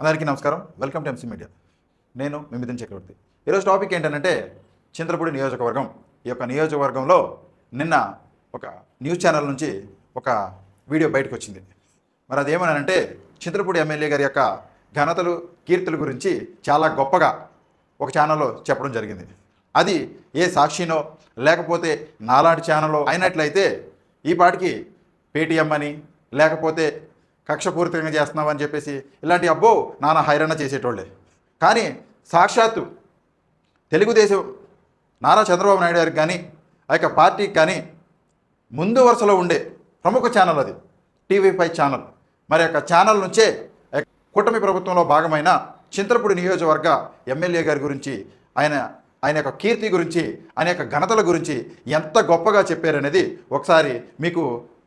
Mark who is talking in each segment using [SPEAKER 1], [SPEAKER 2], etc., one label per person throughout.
[SPEAKER 1] అందరికీ నమస్కారం. Welcome to MC media నేను మిమిదిన్ చక్రవర్తి. ఈరోజు టాపిక్ ఏంటంటే చింతలపూడి నియోజకవర్గం. ఈ యొక్క నియోజకవర్గంలో నిన్న ఒక న్యూస్ ఛానల్ నుంచి ఒక వీడియో బయటకు వచ్చింది. మరి అదేమనంటే చింతలపూడి ఎమ్మెల్యే గారి యొక్క ఘనతలు కీర్తుల గురించి చాలా గొప్పగా ఒక ఛానల్లో చెప్పడం జరిగింది. అది ఏ సాక్షినో లేకపోతే నాలాంటి ఛానల్లో అయినట్లయితే ఈ పాటికి పేటీఎం అని లేకపోతే కక్షపూరితంగా చేస్తున్నామని చెప్పేసి ఇలాంటి అబ్బో నానా హైరాణ చేసేటోళ్ళే. కానీ సాక్షాత్తు తెలుగుదేశం నారా చంద్రబాబు నాయుడు గారికి కానీ ఆ యొక్క పార్టీకి కానీ ముందు వరుసలో ఉండే ప్రముఖ ఛానల్ అది టీవీ ఫైవ్ ఛానల్. మరి యొక్క ఛానల్ నుంచే కూటమి ప్రభుత్వంలో భాగమైన చింతలపూడి నియోజకవర్గ ఎమ్మెల్యే గారి గురించి ఆయన ఆయన యొక్క కీర్తి గురించి ఆయన యొక్క ఘనతల గురించి ఎంత గొప్పగా చెప్పారనేది ఒకసారి మీకు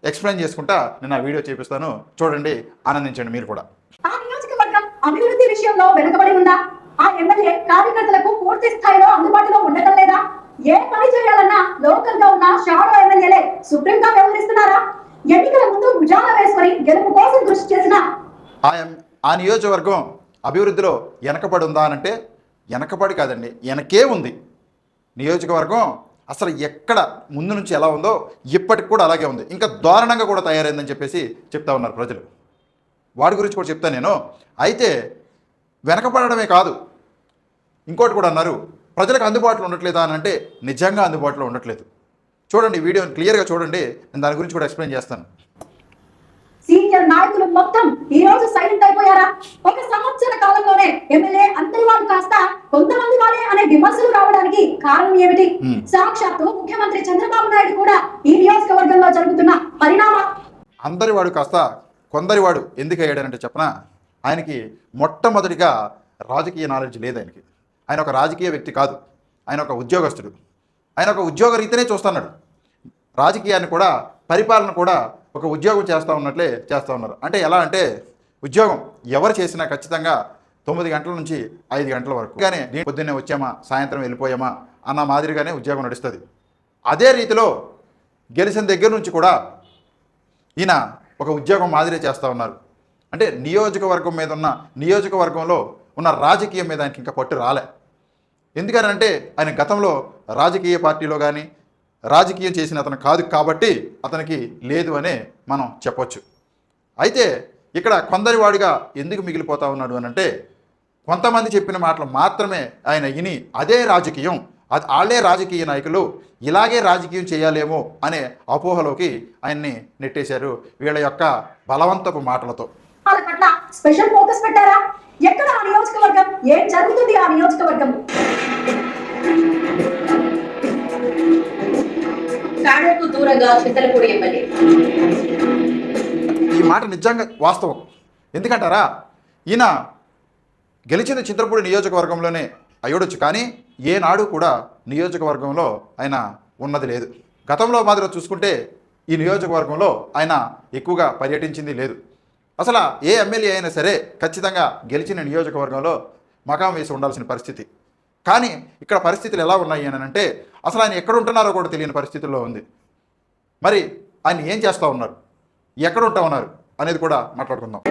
[SPEAKER 1] ఎక్స్ప్లెయిన్ చేసుకుంటా నేను ఆ వీడియో చూపిస్తాను. చూడండి ఆనందించండి మీరు కూడా.
[SPEAKER 2] ఆ నియోజకవర్గం అభివృద్ధి విషయంలో వెనుకబడి ఉందా? ఆ ఎమ్మెల్యే కార్యకర్తలకు పూర్తి స్థాయిలో అందుబాటులో ఉండటం లేదా? ఏ పని చేయాలన్నా లోకల్గా ఉన్న షాడో ఎమ్మెల్యేలే సుప్రీం గా వ్యవహరిస్తున్నారా? ఎన్నికల ముందు భుజాన వేసుకొని గెలుపు కోసం కృషి చేసిన?
[SPEAKER 1] ఆ నియోజకవర్గం అభివృద్ధిలో వెనకబడి ఉందా అనంటే వెనకబడి కాదండి వెనకే ఉంది. నియోజకవర్గం అసలు ఎక్కడ ముందు నుంచి ఎలా ఉందో ఇప్పటికి కూడా అలాగే ఉంది. ఇంకా దారుణంగా కూడా తయారైందని చెప్పేసి చెప్తా ఉన్నారు ప్రజలు. వాడి గురించి కూడా చెప్తాను నేను. అయితే వెనకపడడమే కాదు. ఇంకోటి కూడా అన్నారు ప్రజలకు అందుబాటులో ఉండట్లేదా అని అంటే నిజంగా అందుబాటులో ఉండట్లేదు. చూడండి వీడియోని క్లియర్గా చూడండి నేను దాని గురించి కూడా ఎక్స్ప్లెయిన్ చేస్తాను.
[SPEAKER 2] సీనియర్ నాయకులు మొత్తం ఈ రోజు సైలెంట్ అయిపోయారా? ఒక సంవత్సర కాలంలోనే ఎమ్మెల్యే అందరి వాళ్ళు కాస్త కొంతమంది వాళ్ళే అనే విమర్శలు రావడానికి కారణం ఏమిటి. సాక్షాత్తు ముఖ్యమంత్రి చంద్రబాబు నాయుడు కూడా ఈ నియోజకవర్గంలో జరుగుతున్న పరిణామ?
[SPEAKER 1] అందరి వాడు కాస్త కొందరి వాడు ఎందుకు అయ్యాడనంటే చెప్పనా? ఆయనకి మొట్టమొదటిగా రాజకీయ నాలెడ్జ్ లేదు ఆయనకి. ఆయన ఒక రాజకీయ వ్యక్తి కాదు. ఆయన ఒక ఉద్యోగస్తుడు. ఆయన ఒక ఉద్యోగ రీతినే చూస్తున్నాడు. రాజకీయాన్ని కూడా పరిపాలన కూడా ఒక ఉద్యోగం చేస్తూ ఉన్నట్లే చేస్తూ ఉన్నారు. అంటే ఎలా అంటే ఉద్యోగం ఎవరు చేసినా ఖచ్చితంగా తొమ్మిది గంటల నుంచి ఐదు గంటల వరకు. కానీ దీని పొద్దున్నే వచ్చామా సాయంత్రం వెళ్ళిపోయామా అన్న మాదిరిగానే ఉద్యోగం నడుస్తుంది. అదే రీతిలో గెలిచిన దగ్గర నుంచి కూడా ఈయన ఒక ఉద్యోగం మాదిరే చేస్తూ ఉన్నారు. అంటే నియోజకవర్గం మీద ఉన్న నియోజకవర్గంలో ఉన్న రాజకీయం మీద ఆయనకి ఇంకా పట్టు రాలే. ఎందుకనంటే ఆయన గతంలో రాజకీయ పార్టీలో కానీ రాజకీయం చేసిన అతను కాదు కాబట్టి అతనికి లేదు అనే మనం చెప్పొచ్చు. అయితే ఇక్కడ కొందరి వాడిగా ఎందుకు మిగిలిపోతా ఉన్నాడు అని అంటే కొంతమంది చెప్పిన మాటలు మాత్రమే ఆయన ఇని అదే రాజకీయం అది వాళ్ళే రాజకీయ నాయకులు ఇలాగే రాజకీయం చేయాలేమో అనే అపోహలోకి ఆయన్ని నెట్టేశారు వీళ్ళ యొక్క బలవంతపు మాటలతో.
[SPEAKER 2] పట్ల స్పెషల్ ఫోకస్ పెట్టారా? ఎక్కడ ఆ నియోజకవర్గం? ఏం జరుగుతుంది ఆ నియోజకవర్గం?
[SPEAKER 3] దూరంగా చింతలపూడి ఎమ్మెల్యే.
[SPEAKER 1] ఈ మాట నిజంగా వాస్తవం. ఎందుకంటారా? ఈయన గెలిచిన చింతలపూడి నియోజకవర్గంలోనే అయ్యుడొచ్చు కానీ ఏనాడు కూడా నియోజకవర్గంలో ఆయన ఉన్నది లేదు. గతంలో మాదిరి చూసుకుంటే ఈ నియోజకవర్గంలో ఆయన ఎక్కువగా పర్యటించింది లేదు. అసలు ఏ ఎమ్మెల్యే అయినా సరే ఖచ్చితంగా గెలిచిన నియోజకవర్గంలో మకాం వేసి ఉండాల్సిన పరిస్థితి. కానీ ఇక్కడ పరిస్థితులు ఎలా ఉన్నాయి అని అంటే అసలు ఆయన ఎక్కడ ఉంటున్నారో కూడా తెలియని పరిస్థితుల్లో ఉంది. మరి ఆయన ఏం చేస్తూ ఉన్నారు? ఎక్కడ ఉంటా ఉన్నారు? అనేది కూడా మాట్లాడుకుందాం.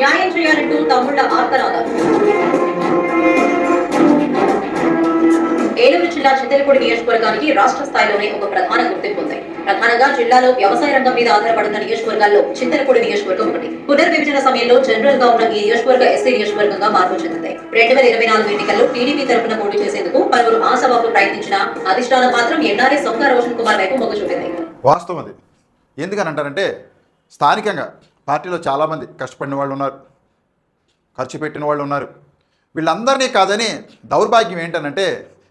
[SPEAKER 3] న్యాయం చేయాలంటూ తమ్ముళ్ళ ఆర్తనాదాలు ఏలూరు జిల్లా చిత్తలపూడి నియోజకవర్గానికి రాష్ట్ర స్థాయిలోనే ఒక ప్రధాన గుర్తింపు ఉంది. ప్రధానంగా జిల్లాలో వ్యవసాయ రంగం మీద ఆధారపడుతున్న నియోజకవర్గాల్లో చింతలపూడి నియోజకవర్గం ఒకటి. పునర్విభజన సమయంలో జనరల్గా ఉన్న ఈ నియోజకవర్గ ఎస్సీ నియోజకవర్గంగా మార్పు చెందింది. రెండు వేల ఇరవై నాలుగు ఎన్నికల్లో టీడీపీ తరఫున పోటీ చేసేందుకు పలువురు ఆశావాకులు ప్రయత్నించిన అధిష్టానం మాత్రం ఎన్ఆర్ఏ సొంత రోషన్ కుమార్ వైపు మొగ్గు చూపింది.
[SPEAKER 1] వాస్తవం అది. ఎందుకని అంటారంటే స్థానికంగా పార్టీలో చాలామంది కష్టపడిన వాళ్ళు ఉన్నారు. ఖర్చు పెట్టిన వాళ్ళు ఉన్నారు. వీళ్ళందరినీ కాదని దౌర్భాగ్యం ఏంటనంటే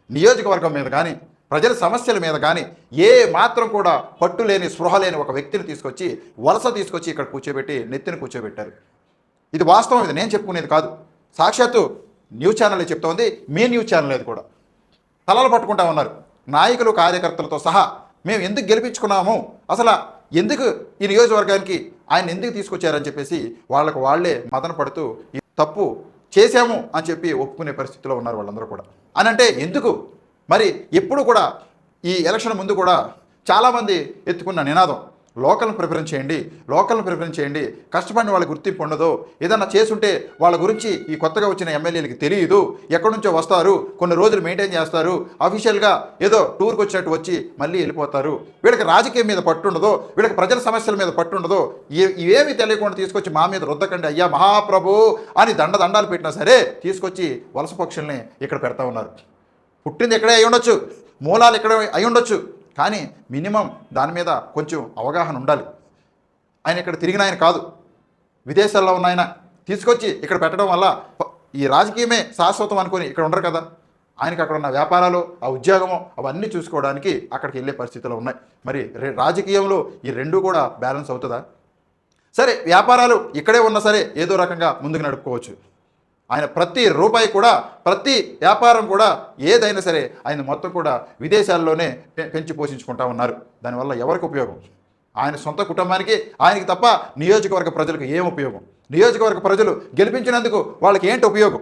[SPEAKER 1] నియోజకవర్గం మీద కానీ ప్రజల సమస్యల మీద కానీ ఏ మాత్రం కూడా పట్టు లేని స్పృహ లేని ఒక వ్యక్తిని తీసుకొచ్చి వలస తీసుకొచ్చి ఇక్కడ కూర్చోబెట్టి నెత్తిన కూర్చోబెట్టారు. ఇది వాస్తవం ఇది నేను చెప్పుకునేది కాదు. సాక్షాత్తు న్యూస్ ఛానలే చెప్తోంది మీ న్యూస్ ఛానల్ అది కూడా. తలలు పట్టుకుంటా ఉన్నారు. నాయకులు కార్యకర్తలతో సహా మేము ఎందుకు గెలిపించుకున్నాము? అసలు ఎందుకు ఈ నియోజకవర్గానికి ఆయన ఎందుకు తీసుకొచ్చారని చెప్పేసి వాళ్ళకు వాళ్ళే మదన పడుతూ ఈ తప్పు చేశాము అని చెప్పి ఒప్పుకునే పరిస్థితిలో ఉన్నారు వాళ్ళందరూ కూడా. అని అంటే ఎందుకు మరి ఎప్పుడు కూడా ఈ ఎలక్షన్ ముందు కూడా చాలామంది ఎత్తుకున్న నినాదం లోకల్ని ప్రిఫరెన్స్ చేయండి లోకల్ని ప్రిఫరెన్స్ చేయండి కష్టపడిన వాళ్ళ గుర్తింపు ఉండదు. ఏదన్నా చేసుంటే వాళ్ళ గురించి ఈ కొత్తగా వచ్చిన ఎమ్మెల్యేలకి తెలియదు. ఎక్కడి నుంచో వస్తారు కొన్ని రోజులు మెయింటైన్ చేస్తారు అఫీషియల్గా ఏదో టూర్కి వచ్చినట్టు వచ్చి మళ్ళీ వెళ్ళిపోతారు. వీళ్ళకి రాజకీయం మీద పట్టుండదు వీళ్ళకి ప్రజల సమస్యల మీద పట్టుండదు ఇవేమి తెలియకుండా తీసుకొచ్చి మా మీద రుద్దకండి అయ్యా మహాప్రభు అని దండ దండాలు పెట్టినా సరే తీసుకొచ్చి వలస పక్షుల్ని ఇక్కడ పెడతా ఉన్నారు. పుట్టింది ఇక్కడే అయి ఉండొచ్చు. మూలాలు ఇక్కడే అయి ఉండొచ్చు. కానీ మినిమం దాని మీద కొంచెం అవగాహన ఉండాలి. ఆయన ఇక్కడ తిరిగిన ఆయన కాదు. విదేశాల్లో ఉన్న ఆయన తీసుకొచ్చి ఇక్కడ పెట్టడం వల్ల ఈ రాజకీయమే శాశ్వతం అనుకొని ఇక్కడ ఉండరు కదా. ఆయనకి అక్కడ ఉన్న వ్యాపారాలు ఆ ఉద్యోగము అవన్నీ చూసుకోవడానికి అక్కడికి వెళ్ళే పరిస్థితులు ఉన్నాయి. మరి రాజకీయంలో ఈ రెండు కూడా బ్యాలెన్స్ అవుతుందా? సరే వ్యాపారాలు ఇక్కడే ఉన్నా సరే ఏదో రకంగా ముందుకు నడుపుకోవచ్చు. ఆయన ప్రతి రూపాయి కూడా ప్రతి వ్యాపారం కూడా ఏదైనా సరే ఆయన మొత్తం కూడా విదేశాల్లోనే పె- పెంచి పోషించుకుంటా ఉన్నారు. దానివల్ల ఎవరికి ఉపయోగం? ఆయన సొంత కుటుంబానికి ఆయనకి తప్ప నియోజకవర్గ ప్రజలకు ఏం ఉపయోగం? నియోజకవర్గ ప్రజలు గెలిపించినందుకు వాళ్ళకి ఏంటి ఉపయోగం?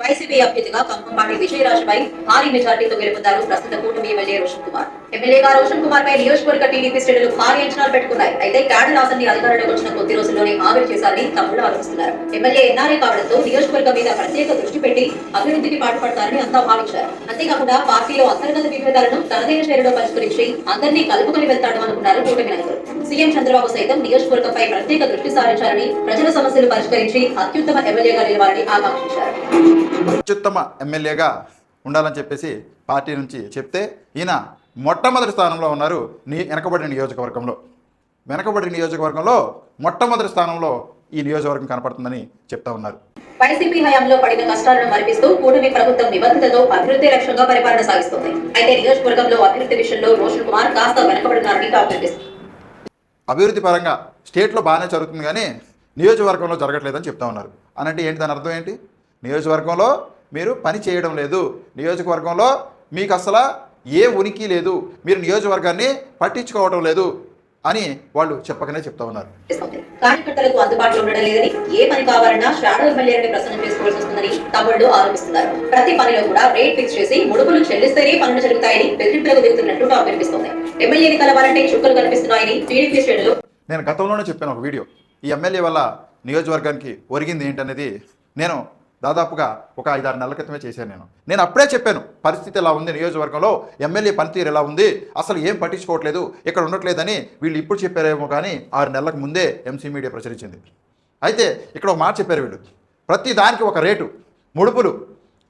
[SPEAKER 3] వైసీపీ అభ్యర్థిగా కంపంపాటి విజయరాజుపై భారీ మెజార్టీతో గెలుపొందారు ప్రస్తుత కూటమి ఎమ్మెల్యే రోషన్ కుమార్. ఎమ్మెల్యేగా రోషన్ కుమార్ పై నియోజకవర్గ టీడీపీ శ్రేణులు భారీ అంచనాలు పెట్టుకున్నాయి. అయితే క్యాడర్ ఆసన్ని అధికారంలోకి వచ్చిన కొద్ది రోజుల్లోనే ఆవిరి చేశారని తమ్ముళ్ళు ఆలోచిస్తున్నారు ఎమ్మెల్యే ఎన్ఆర్ఏ కావడంతో నియోజకవర్గం మీద ప్రత్యేక దృష్టి పెట్టి అభివృద్ధికి పాటుపడతారని అంతా భావించారు. అంతేకాకుండా పార్టీలో అంతర్గత విభేదాలను తనదైన శైలిలో పరిష్కరించి అందరినీ కలుపుకొని వెళ్తాడు అనుకున్నారు కూటమి నాయకులు. సీఎం చంద్రబాబు సైతం నియోజకవర్గంపై ప్రత్యేక దృష్టి సారించారని ప్రజల సమస్యలు పరిష్కరించి అత్యుత్తమ ఎమ్మెల్యేగా నిలవాలని ఆకాంక్షించారు.
[SPEAKER 1] అత్యుత్తమ ఎమ్మెల్యేగా ఉండాలని చెప్పేసి పార్టీ నుంచి చెప్తే ఈయన మొట్టమొదటి స్థానంలో ఉన్నారు నీ వెనకబడిన నియోజకవర్గంలో. వెనకబడిన నియోజకవర్గంలో మొట్టమొదటి స్థానంలో ఈ నియోజకవర్గం కనపడుతుందని చెప్తా ఉన్నారు.
[SPEAKER 3] వైసీపీ హయాంలో పడిన కష్టాలను మరిపిస్తూ కూటమి ప్రభుత్వం నిబద్ధతతో అభివృద్ధి లక్ష్యంగా పరిపాలన సాగిస్తోంది. అయితే నియోజకవర్గంలో అభివృద్ధి విషయంలో రోషన్ కుమార్ కాస్త వెనకబడినారని టాక్ వినిపిస్తుంది.
[SPEAKER 1] అభివృద్ధి పరంగా స్టేట్లో బాగానే జరుగుతుంది కానీ నియోజకవర్గంలో జరగట్లేదని చెప్తా ఉన్నారు. అనంటే ఏంటి దాని అర్థం ఏంటి? నియోజకవర్గంలో మీరు పని చేయడం లేదు. నియోజకవర్గంలో మీకు అసలు ఏ ఉనికి లేదు మీరు నియోజకవర్గాన్ని పట్టించుకోవడం లేదు అని వాళ్ళు చెప్పకనే చెప్తా ఉన్నారు.
[SPEAKER 3] కార్యకర్తలకు అందుబాటులో ఉండడం లేదని ఏ పని కావాలన్నా షాడో ఎమ్మెల్యేలని ప్రసన్నం చేసుకోవాల్సి వస్తుందని తమ్ముళ్ళు ఆరోపిస్తున్నారు. ప్రతి పనిలో కూడా రేట్ ఫిక్స్ చేసి ముడుపులు చెల్లిస్తేనే పనులు జరుగుతాయని బెదిరింపులకు దిగుతున్నట్టు టాక్ వినిపిస్తోంది. ఎమ్మెల్యేని కలవాలంటే చుక్కలు కనిపిస్తున్నాయని టీడీపీ శ్రేణులు
[SPEAKER 1] నేను గతంలోనే చెప్పాను ఒక వీడియో. ఈ ఎమ్మెల్యే వల్ల నియోజకవర్గానికి ఒరిగింది ఏంటనేది నేను దాదాపుగా ఒక ఐదారు నెలల క్రితమే చేశాను నేను. నేను అప్పుడే చెప్పాను పరిస్థితి ఎలా ఉంది? నియోజకవర్గంలో ఎమ్మెల్యే పనితీరు ఎలా ఉంది? అసలు ఏం పట్టించుకోవట్లేదు? ఇక్కడ ఉండట్లేదని వీళ్ళు ఇప్పుడు చెప్పారేమో కానీ ఆరు నెలలకు ముందే ఎంసీ మీడియా ప్రచురించింది. అయితే ఇక్కడ ఒక మాట చెప్పారు వీళ్ళు. ప్రతి దానికి ఒక రేటు. ముడుపులు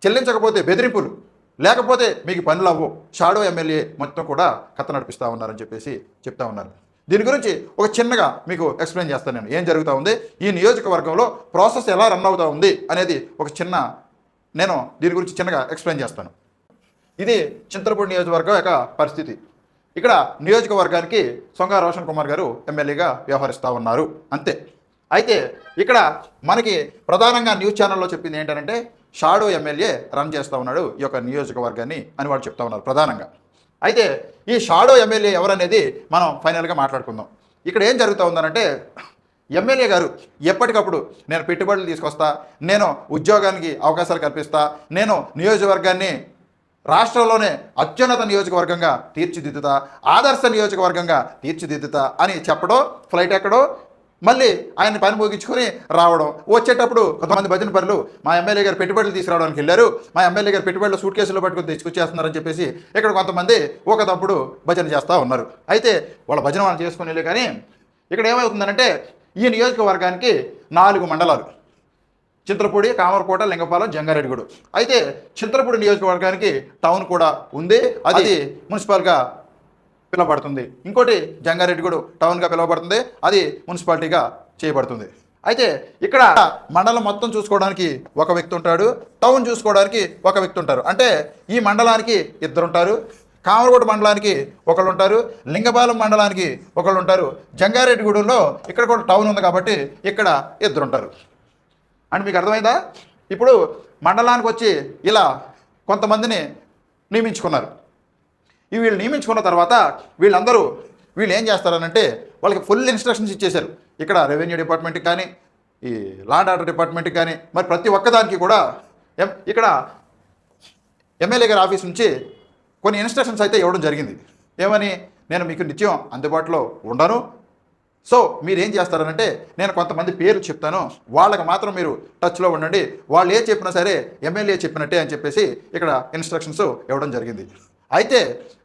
[SPEAKER 1] చెల్లించకపోతే బెదిరింపులు. లేకపోతే మీకు పనులు అవ్వు. షాడో ఎమ్మెల్యే మొత్తం కూడా కథ నడిపిస్తూ ఉన్నారని చెప్పేసి చెప్తా ఉన్నారు. దీని గురించి ఒక చిన్నగా మీకు ఎక్స్ప్లెయిన్ చేస్తాను నేను. ఏం జరుగుతూ ఉంది? ఈ నియోజకవర్గంలో ప్రాసెస్ ఎలా రన్ అవుతూ ఉంది అనేది ఒక చిన్న నేను దీని గురించి చిన్నగా ఎక్స్ప్లెయిన్ చేస్తాను. ఇది చింతలపూడి నియోజకవర్గం యొక్క పరిస్థితి. ఇక్కడ నియోజకవర్గానికి సొంగ రోషన్ కుమార్ గారు ఎమ్మెల్యేగా వ్యవహరిస్తూ ఉన్నారు. అంతే. అయితే ఇక్కడ మనకి ప్రధానంగా న్యూస్ ఛానల్లో చెప్పింది ఏంటంటే షాడో ఎమ్మెల్యే రన్ చేస్తూ ఉన్నాడు ఈ యొక్క నియోజకవర్గాన్ని అని వాళ్ళు చెప్తా ఉన్నారు ప్రధానంగా. అయితే ఈ షాడో ఎమ్మెల్యే ఎవరనేది మనం ఫైనల్గా మాట్లాడుకుందాం. ఇక్కడ ఏం జరుగుతూ ఉందనంటే ఎమ్మెల్యే గారు ఎప్పటికప్పుడు నేను పెట్టుబడులు తీసుకొస్తా నేను ఉద్యోగానికి అవకాశాలు కల్పిస్తా నేను నియోజకవర్గాన్ని రాష్ట్రంలోనే అత్యున్నత నియోజకవర్గంగా తీర్చిదిద్దుతా ఆదర్శ నియోజకవర్గంగా తీర్చిదిద్దుతా అని చెప్పడం ఫ్లైట్ ఎక్కడో మళ్ళీ ఆయన పని ముగించుకొని రావడం. వచ్చేటప్పుడు కొంతమంది భజన పనులు మా ఎమ్మెల్యే గారు పెట్టుబడులు తీసుకురావడానికి వెళ్ళారు. మా ఎమ్మెల్యే గారు పెట్టుబడులు సూట్ కేసులో పట్టుకొని తెచ్చుకొచ్చేస్తున్నారని చెప్పేసి ఇక్కడ కొంతమంది ఒక తప్పుడు భజన చేస్తూ ఉన్నారు. అయితే వాళ్ళ భజన వాళ్ళు చేసుకుని వెళ్ళి కానీ ఇక్కడ ఏమవుతుందంటే ఈ నియోజకవర్గానికి నాలుగు మండలాలు. చింతలపూడి కామరకోట లింగపాలెం జంగారెడ్డిగూడు. అయితే చింతలపూడి నియోజకవర్గానికి టౌన్ కూడా ఉంది. అది మున్సిపల్గా పిలువబడుతుంది. ఇంకోటి జంగారెడ్డిగూడు టౌన్గా పిలువబడుతుంది. అది మున్సిపాలిటీగా చేయబడుతుంది. అయితే ఇక్కడ మండలం మొత్తం చూసుకోవడానికి ఒక వ్యక్తి ఉంటాడు. టౌన్ చూసుకోవడానికి ఒక వ్యక్తి ఉంటారు. అంటే ఈ మండలానికి ఇద్దరు ఉంటారు కామరకోట మండలానికి ఒకళ్ళు ఉంటారు లింగపాలెం మండలానికి ఒకళ్ళు ఉంటారు జంగారెడ్డిగూడెంలో ఇక్కడ కూడా టౌన్ ఉంది కాబట్టి ఇక్కడ ఇద్దరు ఉంటారు అని మీకు అర్థమైందా? ఇప్పుడు మండలానికి వచ్చి ఇలా కొంతమందిని నియమించుకున్నారు. ఈ వీళ్ళు నియమించుకున్న తర్వాత వీళ్ళందరూ వీళ్ళు ఏం చేస్తారనంటే వాళ్ళకి ఫుల్ ఇన్స్ట్రక్షన్స్ ఇచ్చేశారు. ఇక్కడ రెవెన్యూ డిపార్ట్మెంట్కి కానీ ఈ లాండ్ ఆర్డర్ డిపార్ట్మెంట్కి కానీ మరి ప్రతి ఒక్కదానికి కూడా ఎం ఇక్కడ ఎమ్మెల్యే గారి ఆఫీస్ నుంచి కొన్ని ఇన్స్ట్రక్షన్స్ అయితే ఇవ్వడం జరిగింది. ఏమని నేను మీకు నిత్యం అందుబాటులో ఉండను. సో మీరేం చేస్తారనంటే నేను కొంతమంది పేర్లు చెప్తాను. వాళ్ళకి మాత్రం మీరు టచ్లో ఉండండి. వాళ్ళు ఏ చెప్పినా సరే ఎమ్మెల్యే చెప్పినట్టే అని చెప్పేసి ఇక్కడ ఇన్స్ట్రక్షన్స్ ఇవ్వడం జరిగింది. అయితే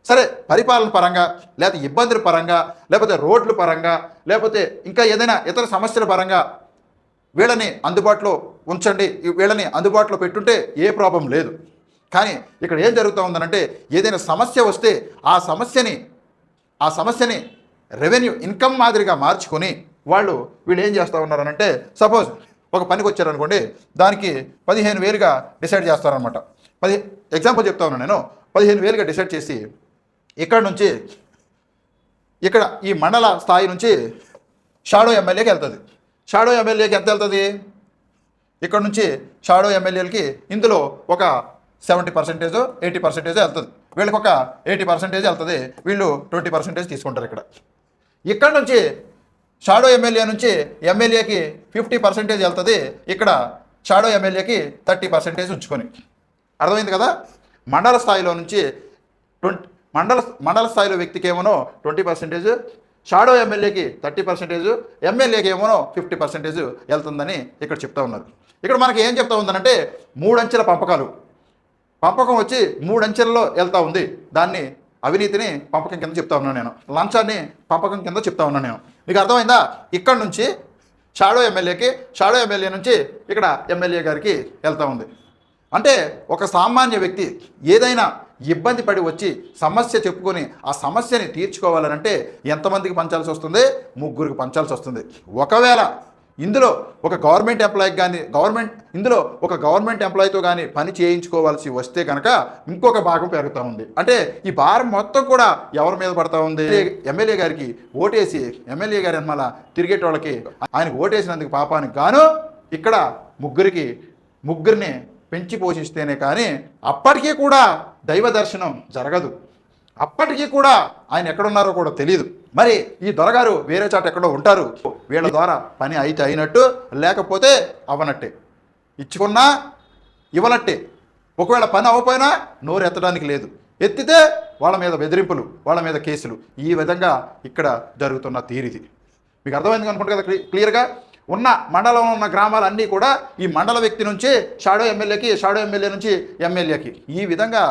[SPEAKER 1] సరే పరిపాలన పరంగా లేకపోతే ఇబ్బందుల పరంగా లేకపోతే రోడ్ల పరంగా లేకపోతే ఇంకా ఏదైనా ఇతర సమస్యల పరంగా వీళ్ళని అందుబాటులో ఉంచండి వీళ్ళని అందుబాటులో పెట్టుంటే ఏ ప్రాబ్లం లేదు. కానీ ఇక్కడ ఏం జరుగుతూ ఉందనంటే ఏదైనా సమస్య వస్తే ఆ సమస్యని ఆ సమస్యని రెవెన్యూ ఇన్కమ్ మాదిరిగా మార్చుకొని వాళ్ళు వీళ్ళు ఏం చేస్తూ ఉన్నారనంటే సపోజ్ ఒక పనికి వచ్చారనుకోండి దానికి పదిహేను వేలుగా డిసైడ్ చేస్తారనమాట. పది ఎగ్జాంపుల్ చెప్తా ఉన్నాను నేను. పదిహేను వేలుగా డిసైడ్ చేసి ఇక్కడ నుంచి ఇక్కడ ఈ మండల స్థాయి నుంచి షాడో ఎమ్మెల్యేకి వెళ్తుంది. షాడో ఎమ్మెల్యేకి ఎంత వెళ్తుంది? ఇక్కడ నుంచి షాడో ఎమ్మెల్యేలకి ఇందులో ఒక సెవెంటీ పర్సెంటేజ్ ఎయిటీ పర్సెంటేజ్ వెళ్తుంది. వీళ్ళకి ఒక ఎయిటీ పర్సెంటేజ్ వెళ్తుంది. వీళ్ళు ట్వంటీ పర్సెంటేజ్ తీసుకుంటారు ఇక్కడ. ఇక్కడ నుంచి షాడో ఎమ్మెల్యే నుంచి ఎమ్మెల్యేకి ఫిఫ్టీ పర్సెంటేజ్ వెళ్తుంది. ఇక్కడ షాడో ఎమ్మెల్యేకి థర్టీ పర్సెంటేజ్ ఉంచుకొని. అర్థమైంది కదా? మండల స్థాయిలో నుంచి ట్వంటీ మండల మండల స్థాయిలో వ్యక్తికి ఏమోనో ట్వంటీ పర్సెంటేజ్ షాడో ఎమ్మెల్యేకి థర్టీ పర్సెంటేజ్ ఎమ్మెల్యేకి ఏమోనో ఫిఫ్టీ పర్సెంటేజ్ వెళ్తుందని ఇక్కడ చెప్తా ఉన్నారు. ఇక్కడ మనకి ఏం చెప్తా ఉందనంటే మూడంచెల పంపకాలు. పంపకం వచ్చి మూడంచెలలో వెళ్తూ ఉంది. దాన్ని అవినీతిని పంపకం కింద చెప్తా ఉన్నాను నేను. లంచాన్ని పంపకం కింద చెప్తా ఉన్నాను నేను. మీకు అర్థమైందా? ఇక్కడ నుంచి షాడో ఎమ్మెల్యేకి షాడో ఎమ్మెల్యే నుంచి ఇక్కడ ఎమ్మెల్యే గారికి వెళ్తా ఉంది. అంటే ఒక సామాన్య వ్యక్తి ఏదైనా ఇబ్బంది పడి వచ్చి సమస్య చెప్పుకొని ఆ సమస్యని తీర్చుకోవాలనంటే ఎంతమందికి పంచాల్సి వస్తుంది? ముగ్గురికి పంచాల్సి వస్తుంది. ఒకవేళ ఇందులో ఒక గవర్నమెంట్ ఎంప్లాయీ కానీ గవర్నమెంట్ ఇందులో ఒక గవర్నమెంట్ ఎంప్లాయీతో కానీ పని చేయించుకోవాల్సి వస్తే కనుక ఇంకొక భాగం పెరుగుతూ ఉంది. అంటే ఈ భారం మొత్తం కూడా ఎవరి మీద పడతా ఉంది? ఎమ్మెల్యే గారికి ఓటేసి ఎమ్మెల్యే గారి అన్నమాల తిరిగేటోళ్ళకి ఆయనకు ఓటేసినందుకు పాపానికి గాను ఇక్కడ ముగ్గురికి ముగ్గురిని పెంచి పోషిస్తేనే కానీ అప్పటికీ కూడా దైవ దర్శనం జరగదు. అప్పటికీ కూడా ఆయన ఎక్కడున్నారో కూడా తెలియదు మరి ఈ దొరగారు వేరే చాట ఎక్కడో ఉంటారు. వీళ్ళ ద్వారా పని అయితే అయినట్టు లేకపోతే అవ్వనట్టే. ఇచ్చుకున్నా ఇవ్వనట్టే. ఒకవేళ పని అవ్వకపోయినా నోరు ఎత్తడానికి లేదు. ఎత్తితే వాళ్ళ మీద బెదిరింపులు వాళ్ళ మీద కేసులు. ఈ విధంగా ఇక్కడ జరుగుతున్న తీరిది. మీకు అర్థమైంది అనుకుంటు కదా క్లియర్గా? ఉన్న మండలంలో ఉన్న గ్రామాలన్నీ కూడా ఈ మండల వ్యక్తి నుంచి షాడో ఎమ్మెల్యేకి షాడో ఎమ్మెల్యే నుంచి ఎమ్మెల్యేకి. ఈ విధంగా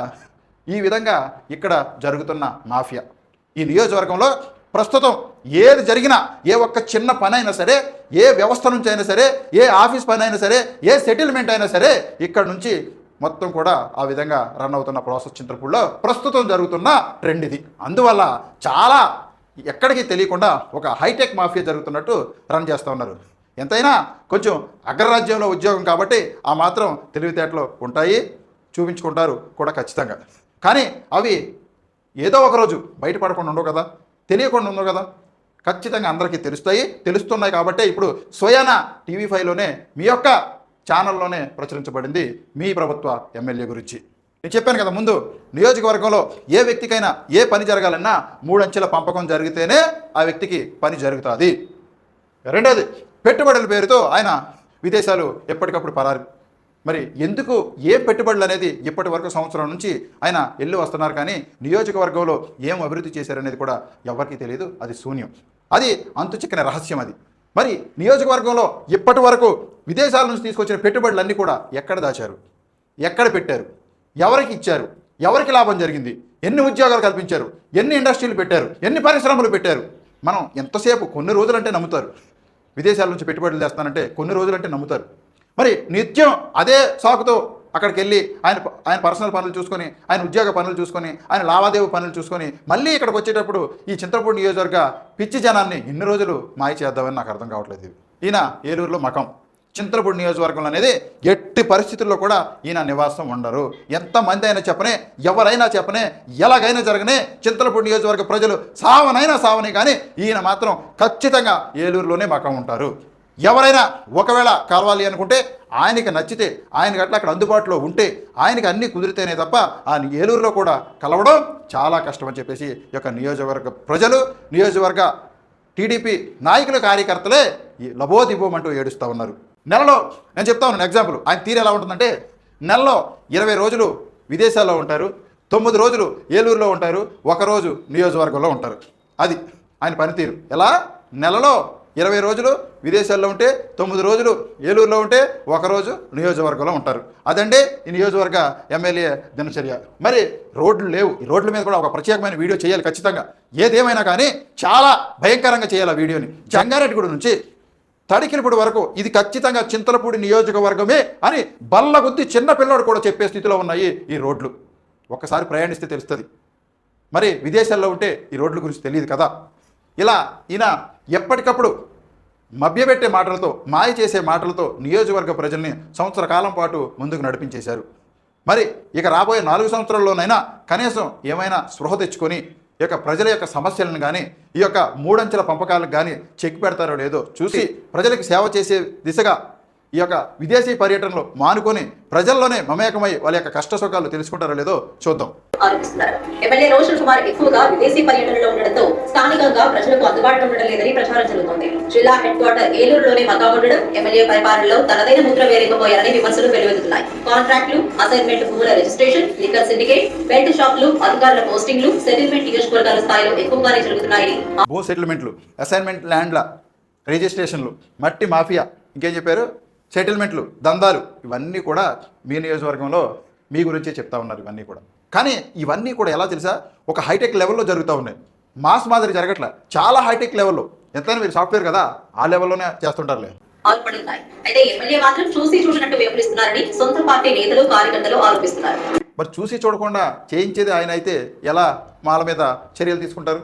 [SPEAKER 1] ఈ విధంగా ఇక్కడ జరుగుతున్న మాఫియా. ఈ నియోజకవర్గంలో ప్రస్తుతం ఏది జరిగినా ఏ ఒక్క చిన్న పని అయినా సరే ఏ వ్యవస్థ నుంచి అయినా సరే ఏ ఆఫీస్ పని అయినా సరే ఏ సెటిల్మెంట్ అయినా సరే ఇక్కడ నుంచి మొత్తం కూడా ఆ విధంగా రన్ అవుతున్న ప్రాసెస్ చింతపూడిలో ప్రస్తుతం జరుగుతున్న ట్రెండ్ ఇది. అందువల్ల చాలా ఎక్కడికి తెలియకుండా ఒక హైటెక్ మాఫియా జరుగుతున్నట్టు రన్ చేస్తూ ఉన్నారు. ఎంతైనా కొంచెం అగ్రరాజ్యంలో ఉద్యోగం కాబట్టి ఆ మాత్రం తెలివితేటలు ఉంటాయి చూపించుకుంటారు కూడా ఖచ్చితంగా. కానీ అవి ఏదో ఒకరోజు బయటపడకుండా ఉండవు కదా తెలియకుండా ఉండవు కదా. ఖచ్చితంగా అందరికీ తెలుస్తాయి తెలుస్తున్నాయి కాబట్టి ఇప్పుడు స్వయాన టీవీ ఫైవ్లోనే మీ యొక్క ఛానల్లోనే ప్రచురించబడింది మీ ప్రభుత్వ ఎమ్మెల్యే గురించి. నేను చెప్పాను కదా ముందు నియోజకవర్గంలో ఏ వ్యక్తికైనా ఏ పని జరగాలన్నా మూడంచెల పంపకం జరిగితేనే ఆ వ్యక్తికి పని జరుగుతుంది. రెండోది పెట్టుబడుల పేరుతో ఆయన విదేశాలు ఎప్పటికప్పుడు పరారు. మరి ఎందుకు ఏ పెట్టుబడులు అనేది ఇప్పటి వరకు సంవత్సరం నుంచి ఆయన ఎల్లు వస్తున్నారు కానీ నియోజకవర్గంలో ఏం అభివృద్ధి చేశారనేది కూడా ఎవరికీ తెలియదు అది శూన్యం. అది అంతుచిక్కని రహస్యం అది. మరి నియోజకవర్గంలో ఇప్పటి వరకు విదేశాల నుంచి తీసుకొచ్చిన పెట్టుబడులన్నీ కూడా ఎక్కడ దాచారు? ఎక్కడ పెట్టారు? ఎవరికి ఇచ్చారు? ఎవరికి లాభం జరిగింది? ఎన్ని ఉద్యోగాలు కల్పించారు? ఎన్ని ఇండస్ట్రీలు పెట్టారు? ఎన్ని పరిశ్రమలు పెట్టారు? మనం ఎంతసేపు కొన్ని రోజులంటే నమ్ముతారు. విదేశాల నుంచి పెట్టుబడులు తెస్తానంటే కొన్ని రోజులంటే నమ్ముతారు. మరి నిత్యం అదే సాకుతో అక్కడికి వెళ్ళి ఆయన ఆయన పర్సనల్ పనులు చూసుకొని ఆయన ఉద్యోగ పనులు చూసుకొని ఆయన లావాదేవీ పనులు చూసుకొని మళ్ళీ ఇక్కడికి వచ్చేటప్పుడు ఈ చింతపూడి నియోజకవర్గ పిచ్చి జనాన్ని ఎన్ని రోజులు మాయ చేద్దామని నాకు అర్థం కావట్లేదు ఈయన ఏలూరులో మకం. చింతలపూడి నియోజకవర్గంలో అనేది ఎట్టి పరిస్థితుల్లో కూడా ఈయన నివాసం ఉండరు. ఎంతమంది అయినా చెప్పనే ఎవరైనా చెప్పనే ఎలాగైనా జరగనే చింతలపూడి నియోజకవర్గ ప్రజలు సావనైనా సావని కానీ ఈయన మాత్రం ఖచ్చితంగా ఏలూరులోనే మకం ఉంటారు. ఎవరైనా ఒకవేళ కావాలి అనుకుంటే ఆయనకి నచ్చితే ఆయనకి అట్లా అక్కడ అందుబాటులో ఉంటే ఆయనకి అన్నీ కుదిరితేనే తప్ప ఆ ఏలూరులో కూడా కలవడం చాలా కష్టం అని చెప్పేసి ఈ యొక్క నియోజకవర్గ ప్రజలు నియోజకవర్గ టీడీపీ నాయకుల కార్యకర్తలే ఈ లబోదిబోమంటూ ఏడుస్తూ ఉన్నారు. నెలలో నేను చెప్తా ఉన్నాను ఎగ్జాంపుల్ ఆయన తీరు ఎలా ఉంటుందంటే నెలలో ఇరవై రోజులు విదేశాల్లో ఉంటారు తొమ్మిది రోజులు ఏలూరులో ఉంటారు ఒకరోజు నియోజకవర్గంలో ఉంటారు. అది ఆయన పనితీరు. ఎలా? నెలలో ఇరవై రోజులు విదేశాల్లో ఉంటే తొమ్మిది రోజులు ఏలూరులో ఉంటే ఒకరోజు నియోజకవర్గంలో ఉంటారు. అదండి ఈ నియోజకవర్గ ఎమ్మెల్యే దినచర్య. మరి రోడ్లు లేవు. ఈ రోడ్ల మీద కూడా ఒక ప్రత్యేకమైన వీడియో చేయాలి ఖచ్చితంగా. ఏదేమైనా కానీ చాలా భయంకరంగా చేయాలి ఆ వీడియోని. జంగారెడ్డిగూడ నుంచి తడికినప్పుడు వరకు ఇది ఖచ్చితంగా చింతలపూడి నియోజకవర్గమే అని బల్లగుద్ది చిన్న పిల్లోడు కూడా చెప్పే స్థితిలో ఉన్నాయి ఈ రోడ్లు. ఒక్కసారి ప్రయాణిస్తే తెలుస్తుంది. మరి విదేశాల్లో ఉంటే ఈ రోడ్ల గురించి తెలియదు కదా. ఇలా ఈయన ఎప్పటికప్పుడు మభ్యపెట్టే మాటలతో మాయ చేసే మాటలతో నియోజకవర్గ ప్రజల్ని సంవత్సర కాలం పాటు ముందుకు నడిపించేశారు. మరి ఇక రాబోయే నాలుగు సంవత్సరాల్లోనైనా కనీసం ఏమైనా స్పృహ తెచ్చుకొని ఈ యొక్క ప్రజల యొక్క సమస్యలను కానీ ఈ యొక్క మూడంచెల పంపకాలకు కానీ చెక్ పెడతారో లేదో చూసి ప్రజలకు సేవ చేసే దిశగా ఈ యొక్క విదేశీ పర్యటనలో మానుకొని ప్రజల్లోనే మమేకమై వాళ్ళ యొక్క కష్ట సుఖాలు తెలుసుకుంటారో లేదో చూద్దాం.
[SPEAKER 3] ఎమ్మెల్యే రోషన్ కుమార్ ఎక్కువగా విదేశీ పర్యటనలో ఉండడంతో స్థానికంగా ప్రజలకు అందుబాటులో ఉండడం లేదని ప్రచారం జరుగుతోంది. జిల్లా హెడ్ క్వార్టర్ ఏలూరులోనే మకా ఉండడం ఎమ్మెల్యే పరిపాలనలో తనదైన ముద్ర వేరేకపోయారని విమర్శలు వెలువెత్తుతున్నాయి. కాంట్రాక్టులు అసైన్మెంట్ భూముల రిజిస్ట్రేషన్ లిక్కర్ సిండికేట్ బెల్ట్ షాపులు అధికారుల పోస్టింగ్లు సెటిల్మెంట్ నియోజకవర్గాల స్థాయిలో ఎక్కువగానే జరుగుతున్నాయని
[SPEAKER 1] భూ సెటిల్మెంట్లు అసైన్మెంట్ ల్యాండ్ల రిజిస్ట్రేషన్లు మట్టి మాఫియా ఇంకేం చెప్పారు? సెటిల్మెంట్లు దందాలు ఇవన్నీ కూడా మీ నియోజకవర్గంలో మీ గురించే చెప్తా ఉన్నారు ఇవన్నీ కూడా. కానీ ఇవన్నీ కూడా ఎలా తెలుసా? ఒక హైటెక్ లెవెల్లో జరుగుతూ ఉన్నాయి. మాస్ మాదిరి జరగట్లే. చాలా హైటెక్ లెవెల్లో. ఎంతైనా మీరు సాఫ్ట్వేర్ కదా ఆ లెవెల్లోనే చేస్తుంటారులే.
[SPEAKER 3] ఆరోపణలున్నాయి అయితే ఎమ్మెల్యే మాత్రం చూసి చూసినట్టు వ్యవహరిస్తున్నారని సొంత పార్టీ నేతలు కార్యకర్తలు ఆరోపిస్తున్నారు.
[SPEAKER 1] మరి చూసి చూడకుండా చేయించేది ఆయన అయితే ఎలా మాల మీద చర్యలు తీసుకుంటారు?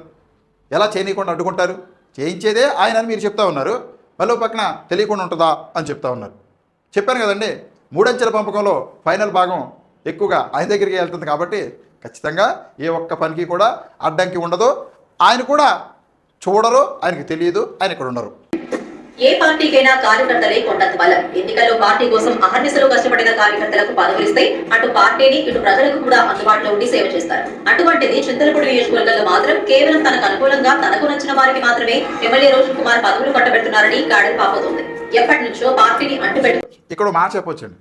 [SPEAKER 1] ఎలా చేయనీయకుండా అడ్డుకుంటారు? చేయించేదే ఆయన అని మీరు చెప్తా ఉన్నారు. మళ్ళీ పక్కన తెలియకుండా ఉంటుందా అని చెప్తా ఉన్నారు. చెప్పాను కదండి మూడంచెల పంపకంలో ఫైనల్ భాగం ఎక్కువగా ఆయన దగ్గరికి వెళ్తుంది కాబట్టి ఖచ్చితంగా ఏ ఒక్క పనికి కూడా అడ్డంకి ఉండదు. ఆయన కూడా చూడరు ఆయనకి తెలియదు ఆయన ఇక్కడ ఉండరు.
[SPEAKER 3] ఏ పార్టీకైనా కార్యకర్తలే కొండంత బలం. ఎన్నికల్లో పార్టీ కోసం అహర్నిశలు కష్టపడిన కార్యకర్తలకు పదవులిస్తే అటు పార్టీని ఇటు ప్రజలకు కూడా అందుబాటులో ఉండి సేవ చేస్తారు. అటువంటిది చింతలపూడి నియోజకవర్గంలో మాత్రం కేవలం తనకు అనుకూలంగా తనకు నచ్చిన వారికి మాత్రమే ఎమ్మెల్యే రోజు కుమార్ పదవులు కట్టబెడుతున్నారని గాడెం పాపోతుంది ఎప్పటి నుంచో పార్టీని అంటుపెట్టు
[SPEAKER 1] ఇక్కడ ఒక మాట చెప్పొచ్చండి.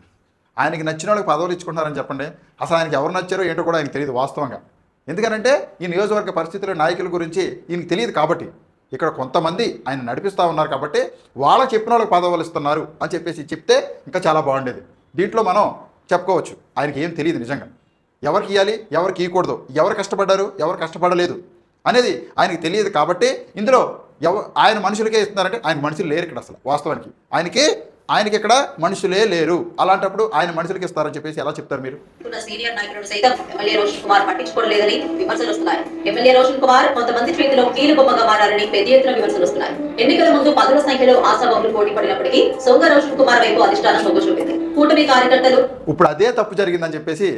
[SPEAKER 1] ఆయనకి నచ్చిన వాళ్ళకి పదవులు ఇచ్చుకుంటారని చెప్పండి. అసలు ఆయనకి ఎవరు నచ్చారో ఏంటో కూడా ఆయనకు తెలియదు వాస్తవంగా. ఎందుకనంటే ఈ నియోజకవర్గ పరిస్థితుల నాయకుల గురించి ఈయనకి తెలియదు కాబట్టి. ఇక్కడ కొంతమంది ఆయన నడిపిస్తూ ఉన్నారు కాబట్టి వాళ్ళ చెప్పిన వాళ్ళకి పదవులు ఇస్తున్నారు అని చెప్పేసి చెప్తే ఇంకా చాలా బాగుండేది. దీంట్లో మనం చెప్పుకోవచ్చు. ఆయనకి ఏం తెలియదు నిజంగా. ఎవరికి ఇవ్వాలి ఎవరికి ఇవ్వకూడదు ఎవరు కష్టపడ్డారు? ఎవరు కష్టపడలేదు? అనేది ఆయనకి తెలియదు కాబట్టి ఇందులో ఎవ ఆయన మనుషులకే ఇస్తున్నారంటే ఆయన మనుషులు లేరు ఇక్కడ అసలు వాస్తవానికి. ఆయనకి ఆయనకి ఇక్కడ మనుషులే లేరు. అలాంటప్పుడు ఆయన మనుషులకి ఇస్తారని చెప్పేసి ఎలా చెప్తారు మీరు?
[SPEAKER 3] సీనియర్ సైతం ఎమ్మెల్యే రోషన్ కుమార్ పట్టించుకోవడం లేదని విమర్శలు వస్తున్నాయి. ఎమ్మెల్యే రోషన్ కుమార్ కొంతమంది చేతిలో కీలు బొమ్మగా మారారని పెద్ద ఎత్తున విమర్శలు వస్తున్నాయి. ఎన్నికల ముందు పదుల సంఖ్యలో ఆశాబాబులు పోటీ పడినప్పటికీ సొంగ రోషన్ కుమార్ వైపు అధిష్టానం మొగ్గు చూపింది. కూటమి కార్యకర్తలు
[SPEAKER 1] ఇప్పుడు అదే తప్పు జరిగిందని చెప్పేసి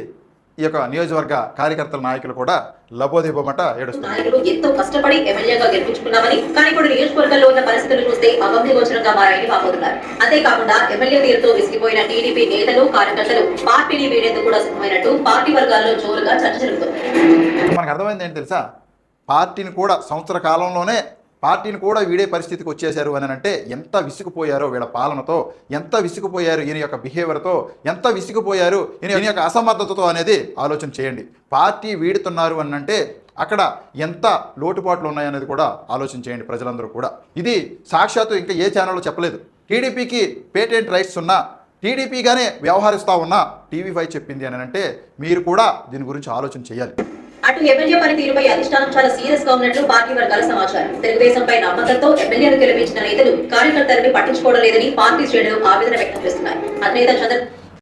[SPEAKER 1] ఈ యొక్క నియోజకవర్గ కార్యకర్తల నాయకులు కూడా లబోదీపమట ఏడుస్తున్నారు.
[SPEAKER 3] ఎంతో కష్టపడి ఎమ్మెల్యేగా గెలిపించుకున్నామని కానీ ఇప్పుడు నియోజకవర్గంలో ఉన్న పరిస్థితులు చూస్తే అగమ్యగోచరంగా మారాయని వాపోతున్నారు. అంతేకాకుండా ఎమ్మెల్యే తీరుతో విసిగిపోయిన టీడీపీ నేతలు కార్యకర్తలు పార్టీని వీడేందుకు కూడా సిద్ధమైనట్టు పార్టీ వర్గాల్లో జోరుగా చర్చ జరుగుతుంది.
[SPEAKER 1] మనకు అర్థమైంది ఏంటి తెలుసా? పార్టీని కూడా సంవత్సర కాలంలోనే పార్టీని కూడా వీడే పరిస్థితికి వచ్చేశారు అని అంటే ఎంత విసిగిపోయారో వీళ్ళ పాలనతో ఎంత విసిగిపోయారు ఈయన యొక్క బిహేవియర్తో ఎంత విసిగిపోయారు ఈయన ఈయన యొక్క అసమర్థతతో అనేది ఆలోచన చేయండి. పార్టీ వీడుతున్నారు అని అంటే అక్కడ ఎంత లోటుపాట్లు ఉన్నాయనేది కూడా ఆలోచన చేయండి ప్రజలందరూ కూడా. ఇది సాక్షాత్తు ఇంకా ఏ ఛానల్లో చెప్పలేదు. టీడీపీకి పేటెంట్ రైట్స్ ఉన్నా టీడీపీగానే వ్యవహరిస్తా ఉన్నా టీవీ ఫైవ్ చెప్పింది అని అంటే మీరు కూడా దీని గురించి ఆలోచన చేయాలి.
[SPEAKER 3] అటు ఎమ్మెల్యే పనితీరుపై అధిష్టానం చాలా సీరియస్గా ఉన్నట్లు పార్టీ వర్గాల సమాచారం. తెలుగుదేశంపై నమ్మకంతో ఎమ్మెల్యేను గెలిపించిన నేతలు కార్యకర్తలను పట్టించుకోవడం లేదని పార్టీ శ్రేణులు ఆవేదన వ్యక్తం చేస్తున్నారు అధినేత చంద్ర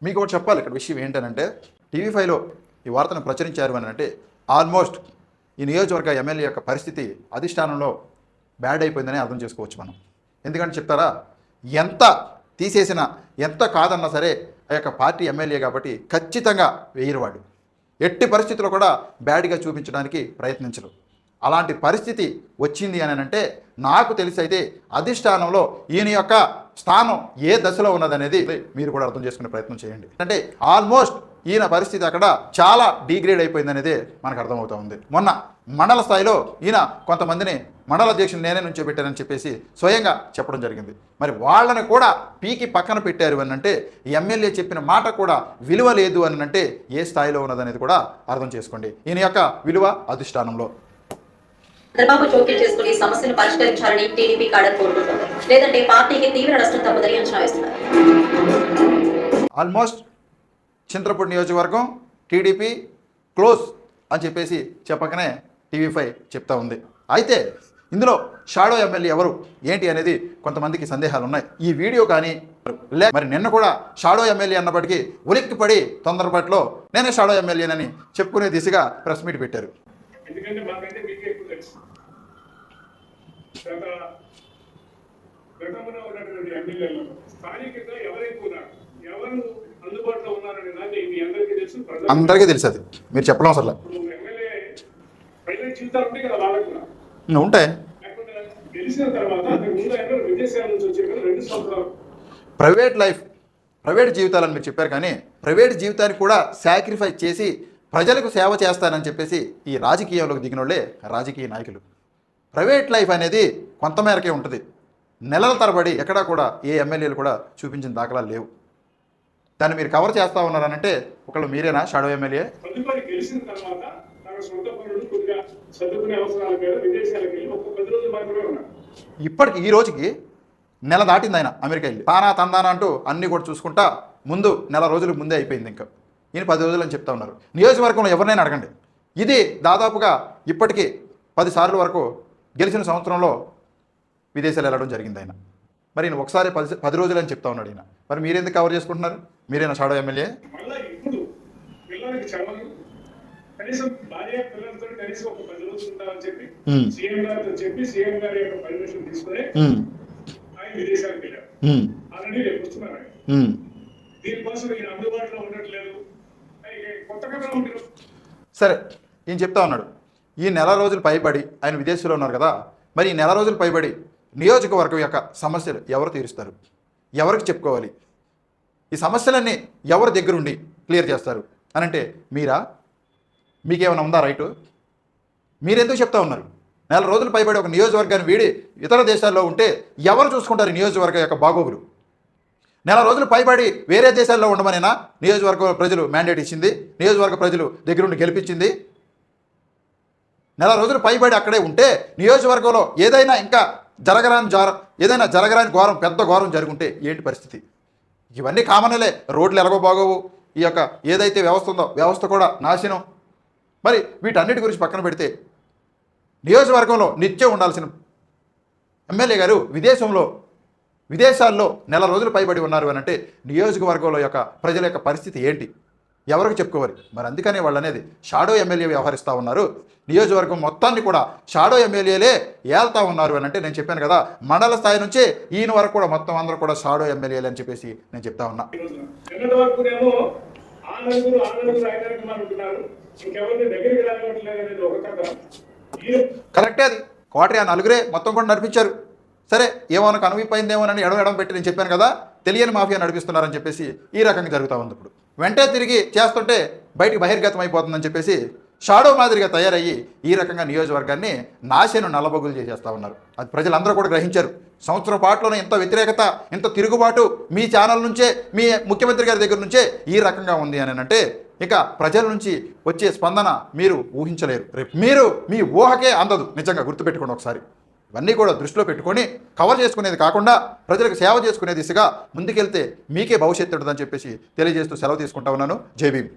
[SPEAKER 1] మీకు ఒకటి చెప్పాలి ఇక్కడ విషయం ఏంటంటే టీవీ ఫైవ్లో ఈ వార్తను ప్రచురించారు అని అంటే ఆల్మోస్ట్ ఈ నియోజకవర్గ ఎమ్మెల్యే యొక్క పరిస్థితి అధిష్టానంలో బ్యాడ్ అయిపోయిందని అర్థం చేసుకోవచ్చు మనం. ఎందుకంటే చెప్తారా ఎంత తీసేసినా ఎంత కాదన్నా సరే ఆ యొక్క పార్టీ ఎమ్మెల్యే కాబట్టి ఖచ్చితంగా వేయరు వాళ్ళు. ఎట్టి పరిస్థితుల్లో కూడా బ్యాడ్గా చూపించడానికి ప్రయత్నించరు. అలాంటి పరిస్థితి వచ్చింది అని అంటే నాకు తెలిసి అయితే అధిష్టానంలో ఈయన యొక్క స్థానం ఏ దశలో ఉన్నదనేది మీరు కూడా అర్థం చేసుకునే ప్రయత్నం చేయండి. అంటే ఆల్మోస్ట్ ఈయన పరిస్థితి అక్కడ చాలా డీగ్రేడ్ అయిపోయింది అనేది మనకు అర్థమవుతా ఉంది. మొన్న మండల స్థాయిలో ఈయన కొంతమందిని మండల అధ్యక్షులు నేనే నుంచో పెట్టానని చెప్పేసి స్వయంగా చెప్పడం జరిగింది. మరి వాళ్ళని కూడా పీకి పక్కన పెట్టారు అని అంటే ఎమ్మెల్యే చెప్పిన మాట కూడా విలువ లేదు అని అంటే ఏ స్థాయిలో ఉన్నదనేది కూడా అర్థం చేసుకోండి. ఈయన యొక్క విలువ అధిష్టానంలో.
[SPEAKER 3] చంద్రబాబు జోక్యం చేసుకుని సమస్యను పరిష్కరించాలని టీడీపీ కాడర్ కోరుకుంటుంది లేదంటే పార్టీకి తీవ్ర నష్టం తప్పదని అంచనా వేస్తున్నారు.
[SPEAKER 1] ఆల్మోస్ట్ చింతలపూడి నియోజకవర్గం టీడీపీ క్లోజ్ అని చెప్పేసి చెప్పకనే టీవీ ఫైవ్ చెప్తా ఉంది. అయితే ఇందులో షాడో ఎమ్మెల్యే ఎవరు? ఏంటి అనేది కొంతమందికి సందేహాలు ఉన్నాయి ఈ వీడియో కానీ లే మరి నిన్న కూడా షాడో ఎమ్మెల్యే అన్నప్పటికీ ఉలిక్కిపడి తొందరపాటులో నేనే షాడో ఎమ్మెల్యేనని చెప్పుకునే దిశగా ప్రెస్ మీట్ పెట్టారు.
[SPEAKER 4] గతంలో ఉన్నటువంటి స్థానికంగా ఎవరు అందరికీ తెలుసు
[SPEAKER 1] అది. మీరు చెప్పడం అసలు
[SPEAKER 4] ఉంటాయి
[SPEAKER 1] ప్రైవేట్ లైఫ్ ప్రైవేట్ జీవితాలని మీరు చెప్పారు కానీ ప్రైవేట్ జీవితాన్ని కూడా సాక్రిఫైస్ చేసి ప్రజలకు సేవ చేస్తానని చెప్పేసి ఈ రాజకీయంలోకి దిగిన వాళ్ళే రాజకీయ నాయకులు. ప్రైవేట్ లైఫ్ అనేది కొంతమేరకే ఉంటుంది. నెలల తరబడి ఎక్కడా కూడా ఏ ఎమ్మెల్యేలు కూడా చూపించిన దాఖలాలు లేవు. దాన్ని మీరు కవర్ చేస్తా ఉన్నారనంటే ఒకళ్ళు మీరేనా షాడో ఎమ్మెల్యే?
[SPEAKER 4] తదుపరి గెలిచిన తర్వాత తన సొంత పనులు కొద్దిగా చదువుకునే అవసరాల మీద విదేశాలకు వెళ్ళి ఒక పది రోజులు మాత్రమే ఉన్నారు.
[SPEAKER 1] ఇప్పటికి ఈ రోజుకి నెల దాటింది ఆయన అమెరికా వెళ్ళి. తానా తందానా అంటూ అన్నీ కూడా చూసుకుంటా ముందు నెల రోజులకు ముందే అయిపోయింది ఇంకా. ఈయన పది రోజులు అని చెప్తా ఉన్నారు. నియోజకవర్గంలో ఎవరినైనా అడగండి. ఇది దాదాపుగా ఇప్పటికీ పది సార్లు వరకు గెలిచిన సంవత్సరంలో విదేశాలు వెళ్ళడం జరిగింది ఆయన. మరి ఈయన ఒకసారి పది పది రోజులు అని చెప్తా ఉన్నాడు ఈయన. మరి మీరెందుకు కవర్ చేసుకుంటున్నారు? మీరేనా షాడో ఎమ్మెల్యే?
[SPEAKER 4] మళ్ళా ఇప్పుడు పిల్లలకి చదవదు. కనీసం భార్య పిల్లలతో కనీసం ఒక పది రోజులు ఉంటామని చెప్పి. సీఎం గారితో చెప్పి సీఎం గారి యొక్క పర్మిషన్ తీసుకుని
[SPEAKER 1] ఉమ్,
[SPEAKER 4] ఆయన విదేశాలకు వెళ్ళారు.
[SPEAKER 1] ఉమ్,
[SPEAKER 4] ఆల్రెడీ రేపు వస్తున్నారు ఆయన.
[SPEAKER 1] ఉమ్.
[SPEAKER 4] దీనికోసం ఈయన అందుబాటులో ఉండట్లేదు. ఆయన కొత్త కథ ఉంటుంది
[SPEAKER 1] సరే ఈయన చెప్తా ఉన్నాడు. ఈ నెల రోజులు పైబడి ఆయన విదేశంలో ఉన్నారు కదా. మరి ఈ నెల రోజులు పైబడి నియోజకవర్గం యొక్క సమస్యలు ఎవరు తీరుస్తారు? ఎవరికి చెప్పుకోవాలి? ఈ సమస్యలన్నీ ఎవరి దగ్గరుండి క్లియర్ చేస్తారు? అని అంటే మీరా? మీకేమైనా ఉందా రైటు? మీరెందుకు చెప్తా ఉన్నారు? నెల రోజులు పైబడి ఒక నియోజకవర్గాన్ని వీడి ఇతర దేశాల్లో ఉంటే ఎవరు చూసుకుంటారు నియోజకవర్గం యొక్క బాగోగులు? నెల రోజులు పైబడి వేరే దేశాల్లో ఉండమనేనా? నియోజకవర్గ ప్రజలు మ్యాండేట్ ఇచ్చింది. నియోజకవర్గ ప్రజలు దగ్గరుండి గెలిపించింది. నెల రోజులు పైబడి అక్కడే ఉంటే నియోజకవర్గంలో ఏదైనా ఇంకా జరగరాని జార ఏదైనా జరగరాని ఘోరం పెద్ద ఘోరం జరుగుంటే ఏంటి పరిస్థితి? ఇవన్నీ కామనలే రోడ్లు ఎలాగో బాగోవు ఈ యొక్క ఏదైతే వ్యవస్థ ఉందో వ్యవస్థ కూడా నాశనం. మరి వీటన్నిటి గురించి పక్కన పెడితే నియోజకవర్గంలో నిత్యం ఉండాల్సిన ఎమ్మెల్యే గారు విదేశంలో విదేశాల్లో నెల రోజులు పైబడి ఉన్నారు అని అంటే నియోజకవర్గంలో యొక్క ప్రజల యొక్క పరిస్థితి ఏంటి? ఎవరికి చెప్పుకోవాలి? మరి అందుకనే వాళ్ళు అనేది షాడో ఎమ్మెల్యే వ్యవహరిస్తూ ఉన్నారు. నియోజకవర్గం మొత్తాన్ని కూడా షాడో ఎమ్మెల్యేలే ఏళ్తా ఉన్నారు అని అంటే నేను చెప్పాను కదా మండల స్థాయి నుంచే ఈయన వరకు కూడా మొత్తం అందరూ కూడా షాడో ఎమ్మెల్యేలు అని చెప్పేసి నేను చెప్తా ఉన్నా. కరెక్టే అది. కోటరి ఆ నలుగురే మొత్తం కూడా నడిపించారు. సరే ఏమైనా కనువిపోయిందేమోనని ఎడం ఎడం పెట్టి నేను చెప్పాను కదా తెలియని మాఫియా నడిపిస్తున్నారని చెప్పేసి ఈ రకంగా జరుగుతూ ఉంది ఇప్పుడు. వెంటనే తిరిగి చేస్తుంటే బయటికి బహిర్గతం అయిపోతుందని చెప్పేసి షాడో మాదిరిగా తయారయ్యి ఈ రకంగా నియోజకవర్గాన్ని నాశను నల్లబొగులు చేసేస్తా ఉన్నారు. అది ప్రజలందరూ కూడా గ్రహించారు. సంవత్సరం పాటులోనే ఇంత వ్యతిరేకత ఇంత తిరుగుబాటు మీ ఛానల్ నుంచే మీ ముఖ్యమంత్రి గారి దగ్గర నుంచే ఈ రకంగా ఉంది అని అంటే ఇక ప్రజల నుంచి వచ్చే స్పందన మీరు ఊహించలేరు. రేపు. మీరు మీ ఊహకే అందదు. నిజంగా గుర్తుపెట్టుకోండి ఒకసారి. ఇవన్నీ కూడా దృష్టిలో పెట్టుకొని కవర్ చేసుకునేది కాకుండా ప్రజలకు సేవ చేసుకునే దిశగా ముందుకెళ్తే మీకే భవిష్యత్తు ఉంటుందని చెప్పేసి తెలియజేస్తూ సెలవు తీసుకుంటా ఉన్నాను. జై భీమ్.